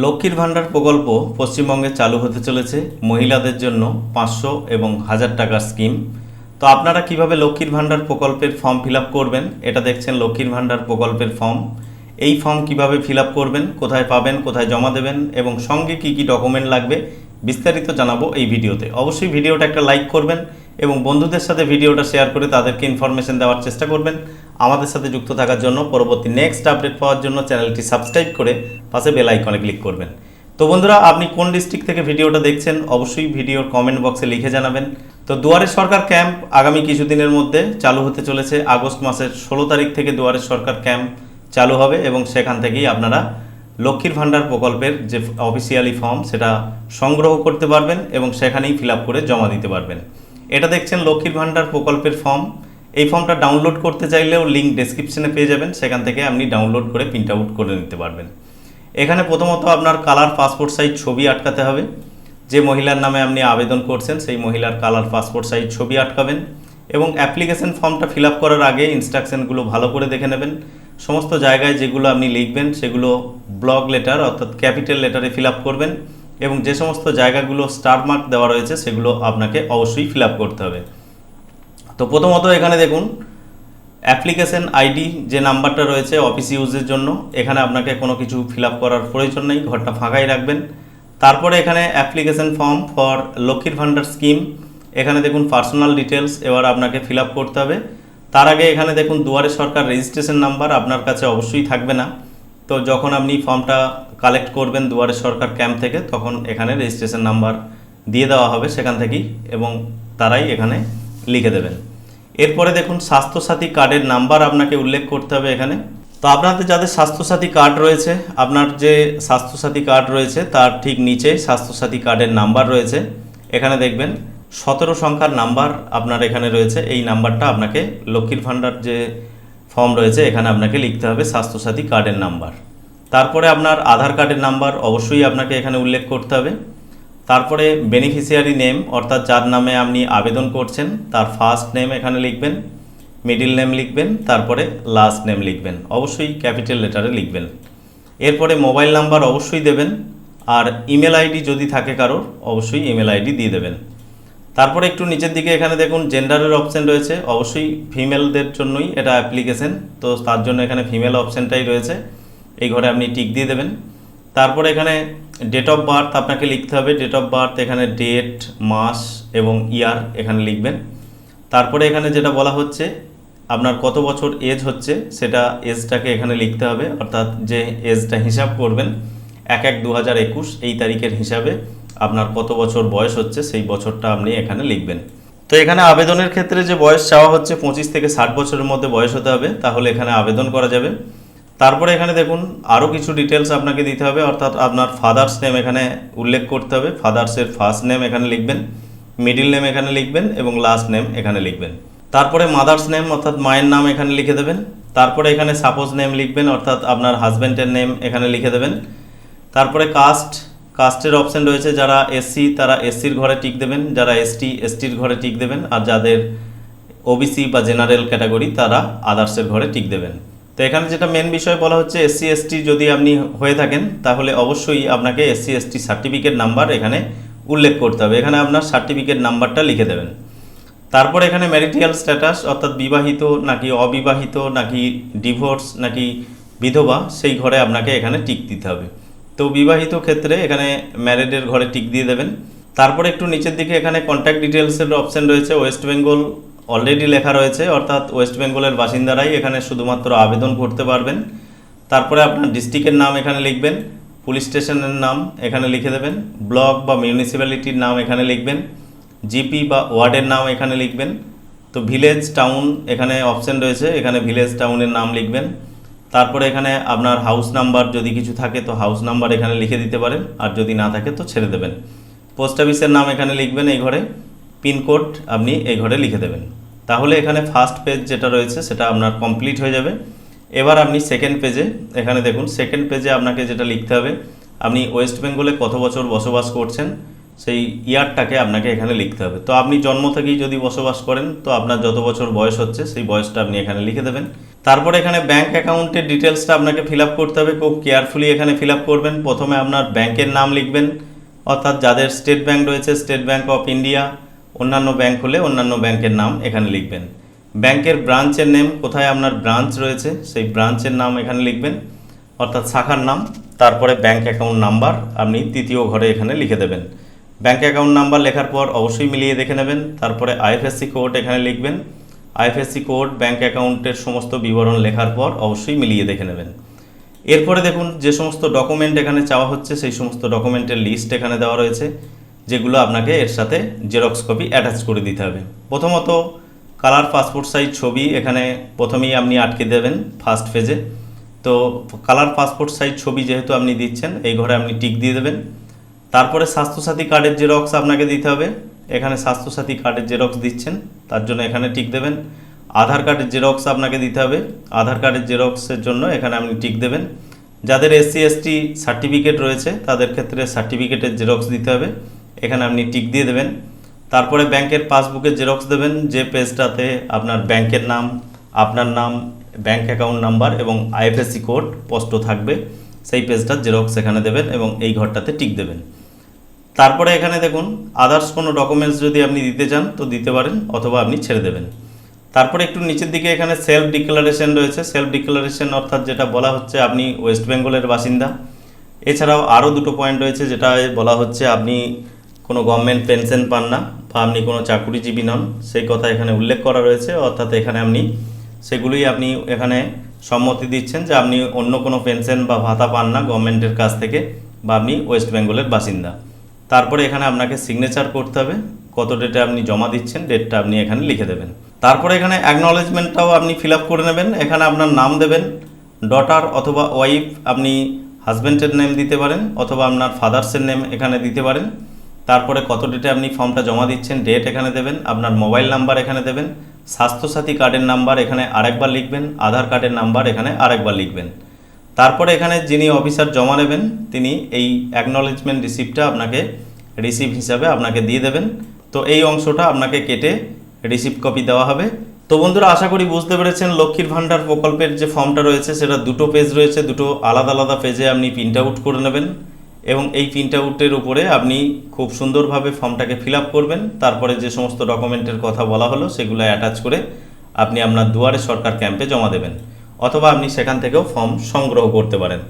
লক্ষ্মীর ভাণ্ডার প্রকল্প পশ্চিমবঙ্গে চালু হতে চলেছে। মহিলাদের জন্য পাঁচশো এবং হাজার টাকার স্কিম। তো আপনারা কীভাবে লক্ষ্মীর ভাণ্ডার প্রকল্পের ফর্ম ফিল করবেন? এটা দেখছেন লক্ষ্মীর ভাণ্ডার প্রকল্পের ফর্ম। এই ফর্ম কীভাবে ফিল করবেন? কোথায় পাবেন? কোথায় জমা দেবেন? এবং সঙ্গে কি কি ডকুমেন্ট লাগবে? বিস্তারিত জানাব এই ভিডিওতে। অবশ্যই ভিডিওটা একটা লাইক করবেন এবং বন্ধুদের সাথে ভিডিওটা শেয়ার করে তাদেরকে ইনফরমেশন দেওয়ার চেষ্টা করবেন। আমাদের সাথে যুক্ত থাকার জন্য পরবর্তী নেক্সট আপডেট পাওয়ার জন্য চ্যানেলটি সাবস্ক্রাইব করে পাশে বেল আইকনে ক্লিক করবেন। তো বন্ধুরা, আপনি কোন ডিস্ট্রিক্ট থেকে ভিডিওটা দেখছেন অবশ্যই ভিডিওর কমেন্ট বক্সে লিখে জানাবেন। তো দুয়ারে সরকার ক্যাম্প আগামী কিছুদিনের মধ্যে চালু হতে চলেছে। আগস্ট মাসের ষোলো তারিখ থেকে দুয়ারে সরকার ক্যাম্প চালু হবে এবং সেখান থেকেই আপনারা লক্ষ্মীর ভাণ্ডার প্রকল্পের যে অফিসিয়ালি ফর্ম সেটা সংগ্রহ করতে পারবেন এবং সেখানেই ফিল করে জমা দিতে পারবেন। এটা দেখছেন লক্ষ্মীর ভাণ্ডার প্রকল্পের ফর্ম এই ফর্মটা ডাউনলোড করতে চাইলেও লিঙ্ক ডেসক্রিপশনে পেয়ে যাবেন। সেখান থেকে আপনি ডাউনলোড করে প্রিন্ট আউট করে নিতে পারবেন। এখানে প্রথমত আপনার কালার পাসপোর্ট সাইজ ছবি আটকাতে হবে। যে মহিলার নামে আপনি আবেদন করছেন, সেই মহিলার কালার পাসপোর্ট সাইজ ছবি আটকাবেন এবং অ্যাপ্লিকেশন ফর্মটা ফিল করার আগে ইনস্ট্রাকশনগুলো ভালো করে দেখে নেবেন। সমস্ত জায়গায় যেগুলো আপনি লিখবেন, সেগুলো ব্লক লেটার অর্থাৎ ক্যাপিটাল লেটারে ফিল করবেন এবং যে সমস্ত জায়গাগুলো স্টার মার্ক দেওয়া রয়েছে, সেগুলো আপনাকে অবশ্যই ফিল করতে হবে। তো প্রথমত এখানে দেখুন অ্যাপ্লিকেশন আইডি যে নাম্বারটা রয়েছে অফিস ইউজের জন্য, এখানে আপনাকে কোনো কিছু ফিল করার প্রয়োজন নেই, ঘরটা ফাঁকাই রাখবেন। তারপরে এখানে অ্যাপ্লিকেশন ফর্ম ফর লক্ষ্মীর ভাণ্ডার স্কিম এখানে দেখুন পার্সোনাল ডিটেলস এবার আপনাকে ফিল করতে হবে। তার আগে এখানে দেখুন দুয়ারে সরকার রেজিস্ট্রেশন নাম্বার আপনার কাছে অবশ্যই থাকবে না। তো যখন আপনি ফর্মটা কালেক্ট করবেন দুয়ারে সরকার ক্যাম্প থেকে, তখন এখানে রেজিস্ট্রেশন নাম্বার দিয়ে দেওয়া হবে সেখান থেকেই এবং তারাই এখানে লিখে দেবেন। এরপরে দেখুন স্বাস্থ্যসাথী কার্ডের নাম্বার আপনাকে উল্লেখ করতে হবে এখানে। তো আপনাদের যাদের স্বাস্থ্যসাথী কার্ড রয়েছে, আপনার যে স্বাস্থ্যসাথী কার্ড রয়েছে, তার ঠিক নিচে স্বাস্থ্যসাথী কার্ডের নাম্বার রয়েছে। এখানে দেখবেন সতেরো সংখ্যার নাম্বার আপনার এখানে রয়েছে। এই নাম্বারটা আপনাকে লক্ষ্মীর ভাণ্ডার যে ফর্ম রয়েছে, এখানে আপনাকে লিখতে হবে স্বাস্থ্যসাথী কার্ডের নাম্বার। তারপরে আপনার আধার কার্ডের নাম্বার অবশ্যই আপনাকে এখানে উল্লেখ করতে হবে। তারপরে বেনিফিশিয়ারি নেম অর্থাৎ যার নামে আপনি আবেদন করছেন, তার ফার্স্ট নেম এখানে লিখবেন মিডিল নেম লিখবেন, তারপরে লাস্ট নেম লিখবেন। অবশ্যই ক্যাপিটাল লেটারে লিখবেন। এরপরে মোবাইল নাম্বার অবশ্যই দেবেন, আর ইমেল আইডি যদি থাকে কারোর, অবশ্যই ইমেল আইডি দিয়ে দেবেন। তারপরে একটু নিচের দিকে এখানে দেখুন জেন্ডারের অপশন রয়েছে। অবশ্যই ফিমেলদের জন্যই এটা অ্যাপ্লিকেশন তো তার জন্য এখানে ফিমেল অপশানটাই রয়েছে। এই ঘরে আপনি টিক দিয়ে দেবেন। তারপরে এখানে ডেট অফ বার্থ আপনাকে লিখতে হবে। ডেট অফ বার্থ এখানে ডেট মাস এবং ইয়ার এখানে লিখবেন। তারপরে এখানে যেটা বলা হচ্ছে, আপনার কত বছর এজ হচ্ছে, সেটা এজটাকে এখানে লিখতে হবে। অর্থাৎ যে এজটা হিসাব করবেন, এক এক দু এই তারিখের হিসাবে। আপনার কত বছর বয়স হচ্ছে, সেই বছরটা আপনি এখানে লিখবেন। তো এখানে আবেদনের ক্ষেত্রে যে বয়স চাওয়া হচ্ছে পঁচিশ থেকে ষাট বছরের মধ্যে বয়স হতে হবে, তাহলে এখানে আবেদন করা যাবে। তারপরে এখানে দেখুন, আরও কিছু ডিটেলস আপনাকে দিতে হবে, অর্থাৎ আপনার ফাদার্স নেম এখানে উল্লেখ করতে হবে ফাদার্সের ফার্স্ট নেম এখানে লিখবেন মিডিল নেম এখানে লিখবেন এবং লাস্ট নেম এখানে লিখবেন। তারপরে মাদার্স নেম অর্থাৎ মায়ের নাম এখানে লিখে দেবেন। তারপরে এখানে সাপোজ নেম লিখবেন, অর্থাৎ আপনার হাজব্যান্ডের নেম এখানে লিখে দেবেন। তারপরে কাস্ট কাস্টের অপশন রয়েছে যারা এসসি তারা এসসির ঘরে টিক দেবেন, যারা এসটি এসটির ঘরে টিক দেবেন, আর যাদের ওবিসি বা জেনারেল ক্যাটাগরি তারা আদার্সের ঘরে টিক দেবেন। তো এখানে যেটা মেন বিষয় বলা হচ্ছে এসসি এসটি যদি আপনি হয়ে থাকেন, তাহলে অবশ্যই আপনাকে এসসি এসটি সার্টিফিকেট নাম্বার এখানে উল্লেখ করতে হবে। এখানে আপনার সার্টিফিকেট নাম্বারটা লিখে দেবেন। তারপর এখানে ম্যারিটিয়াল স্ট্যাটাস অর্থাৎ বিবাহিত নাকি অবিবাহিত, নাকি ডিভোর্স নাকি বিধবা, সেই ঘরে আপনাকে এখানে টিক দিতে হবে। তো বিবাহিত ক্ষেত্রে এখানে ম্যারিডের ঘরে টিক দিয়ে দেবেন। তারপরে একটু নিচের দিকে এখানে কন্ট্যাক্ট ডিটেলসের অপশন রয়েছে ওয়েস্ট বেঙ্গল অলরেডি লেখা রয়েছে, অর্থাৎ ওয়েস্ট বেঙ্গলের বাসিন্দারাই এখানে শুধুমাত্র আবেদন করতে পারবেন। তারপরে আপনার ডিস্ট্রিক্টের নাম এখানে লিখবেন পুলিশ স্টেশনের নাম এখানে লিখে দেবেন ব্লক বা মিউনিসিপ্যালিটির নাম এখানে লিখবেন জিপি বা ওয়ার্ডের নাম এখানে লিখবেন। তো ভিলেজ টাউন এখানে অপশন রয়েছে, এখানে ভিলেজ টাউনের নাম লিখবেন। তারপরে এখানে আপনার হাউস নাম্বার যদি কিছু থাকে, তো হাউস নাম্বার এখানে লিখে দিতে পারেন। আর যদি না থাকে, তো ছেড়ে দেবেন। পোস্ট অফিসের নাম এখানে লিখবেন এই ঘরে। পিনকোড আপনি এই ঘরে লিখে দেবেন। তাহলে এখানে ফার্স্ট পেজ যেটা রয়েছে, সেটা আপনার কমপ্লিট হয়ে যাবে। এবার আপনি সেকেন্ড পেজে এখানে দেখুন সেকেন্ড পেজে আপনাকে যেটা লিখতে হবে, আপনি ওয়েস্ট বেঙ্গলে কত বছর বসবাস করছেন, সেই ইয়ারটাকে আপনাকে এখানে লিখতে হবে। তো আপনি জন্ম থেকেই যদি বসবাস করেন, তো আপনার যত বছর বয়স হচ্ছে, সেই বয়সটা আপনি এখানে লিখে দেবেন। তারপরে এখানে ব্যাংক অ্যাকাউন্টের ডিটেলসটা আপনাকে ফিল করতে হবে। খুব কেয়ারফুলি এখানে ফিল করবেন। প্রথমে আপনার ব্যাংকের নাম লিখবেন। অর্থাৎ যাদের স্টেট ব্যাংক রয়েছে স্টেট ব্যাংক অফ ইন্ডিয়া অন্যান্য ব্যাংক হলে অন্যান্য ব্যাংকের নাম এখানে লিখবেন। ব্যাংকের ব্রাঞ্চের নেম কোথায় আপনার ব্রাঞ্চ রয়েছে, সেই ব্রাঞ্চের নাম এখানে লিখবেন। অর্থাৎ শাখার নাম, তারপরে ব্যাংক অ্যাকাউন্ট নাম্বার আপনি তৃতীয় ঘরে এখানে লিখে দেবেন। ব্যাংক অ্যাকাউন্ট নাম্বার লেখার পর অবশ্যই মিলিয়ে দেখে নেবেন। তারপরে আইএফএসসি কোড এখানে লিখবেন। আইএফএসসি কোড, ব্যাংক অ্যাকাউন্টের সমস্ত বিবরণ লেখার পর অবশ্যই মিলিয়ে দেখে নেবেন। এরপরে দেখুন, যে সমস্ত ডকুমেন্ট এখানে চাওয়া হচ্ছে, সেই সমস্ত ডকুমেন্টের লিস্ট এখানে দেওয়া রয়েছে, যেগুলো আপনাকে এর সাথে জেরক্স কপি অ্যাটাচ করে দিতে হবে। প্রথমত, কালার পাসপোর্ট সাইজ ছবি এখানে প্রথমেই আপনি আটকে দেবেন ফার্স্ট ফেজে তো কালার পাসপোর্ট সাইজ ছবি যেহেতু আপনি দিচ্ছেন, এই ঘরে আপনি টিক দিয়ে দেবেন। তারপরে স্বাস্থ্যসাথী কার্ডের জেরক্স আপনাকে দিতে হবে। এখানে স্বাস্থ্যসাথী কার্ডের জেরক্স দিচ্ছেন, তার জন্য এখানে টিক দেবেন। আধার কার্ডের জেরক্স আপনাকে দিতে হবে। আধার কার্ডের জেরক্সের জন্য এখানে আপনি টিক দেবেন। যাদের এসসি, এসটি সার্টিফিকেট রয়েছে, তাদের ক্ষেত্রে সার্টিফিকেটের জেরক্স দিতে হবে। এখানে আপনি টিক দিয়ে দেবেন। তারপরে ব্যাংকের পাসবুকের জেরক্স দেবেন, যে পেজটাতে আপনার ব্যাংকের নাম, আপনার নাম, ব্যাংক অ্যাকাউন্ট নাম্বার এবং আইএফএসসি কোড স্পষ্ট থাকবে। সেই পেজটার জেরক্স এখানে দেবেন এবং এই ঘরটাতে টিক দেবেন। তারপরে এখানে দেখুন আদার্স কোনো ডকুমেন্টস যদি আপনি দিতে চান, তো দিতে পারেন, অথবা আপনি ছেড়ে দেবেন। তারপরে একটু নিচের দিকে এখানে সেলফ ডিক্লারেশন রয়েছে। সেলফ ডিক্লারেশন অর্থাৎ যেটা বলা হচ্ছে আপনি ওয়েস্ট বেঙ্গলের বাসিন্দা। এছাড়াও আরও দুটো পয়েন্ট রয়েছে যেটা বলা হচ্ছে আপনি কোনো গভর্নমেন্ট পেনশন পান না, বা আপনি কোনো চাকুরিজীবী নন। সেই কথা এখানে উল্লেখ করা রয়েছে। অর্থাৎ এখানে আপনি সেগুলোই আপনি এখানে সম্মতি দিচ্ছেন যে আপনি অন্য কোনো পেনশন বা ভাতা পান না গভর্নমেন্টের কাছ থেকে, বা আপনি ওয়েস্ট বেঙ্গলের বাসিন্দা। তারপরে এখানে আপনাকে সিগনেচার করতে হবে, কত ডেটে আপনি জমা দিচ্ছেন ডেটটা আপনি এখানে লিখে দেবেন। তারপরে এখানে অ্যাকনলেজমেন্টটাও আপনি ফিল করে নেবেন, এখানে আপনার নাম দেবেন ডটার অথবা ওয়াইফ আপনি হাজব্যান্ডের নেম দিতে পারেন, অথবা আপনার ফাদার্সের নেম এখানে দিতে পারেন। তারপরে কত ডেটে আপনি ফর্মটা জমা দিচ্ছেন ডেট এখানে দেবেন, আপনার মোবাইল নাম্বার এখানে দেবেন, স্বাস্থ্যসাথী কার্ডের নাম্বার এখানে আরেকবার লিখবেন, আধার কার্ডের নাম্বার এখানে আরেকবার লিখবেন। তারপরে এখানে যিনি অফিসার জমা নেবেন, তিনি এই অ্যাকনলেজমেন্ট রিসিপ্টটা আপনাকে রিসিভ হিসাবে আপনাকে দিয়ে দেবেন। তো এই অংশটা আপনাকে কেটে রিসিপ্ট কপি দেওয়া হবে। তো বন্ধুরা, আশা করি বুঝতে পেরেছেন লক্ষ্মীর ভাণ্ডার প্রকল্পের যে ফর্মটা রয়েছে, সেটা দুটো পেজ রয়েছে, দুটো আলাদা আলাদা পেজে আপনি প্রিন্ট আউট করে নেবেন এবং এই প্রিন্ট আউটের উপরে আপনি খুব সুন্দরভাবে ফর্মটাকে ফিল করবেন। তারপরে যে সমস্ত ডকুমেন্টের কথা বলা হলো, সেগুলো অ্যাটাচ করে আপনি আপনার দুয়ারে সরকার ক্যাম্পে জমা দেবেন। অথবা আপনি সেখান থেকেও ফর্ম সংগ্রহ করতে পারেন।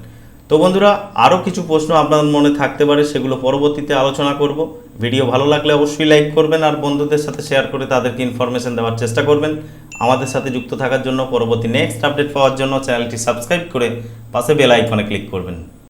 তো বন্ধুরা, আরও কিছু প্রশ্ন আপনার মনে থাকতে পারে, সেগুলো পরবর্তীতে আলোচনা করব। ভিডিও ভালো লাগলে অবশ্যই লাইক করবেন আর বন্ধুদের সাথে শেয়ার করে তাদেরকে ইনফরমেশন দেওয়ার চেষ্টা করবেন। আমাদের সাথে যুক্ত থাকার জন্য পরবর্তী নেক্সট আপডেট পাওয়ার জন্য চ্যানেলটি সাবস্ক্রাইব করে পাশে বেল আইকনে ক্লিক করবেন।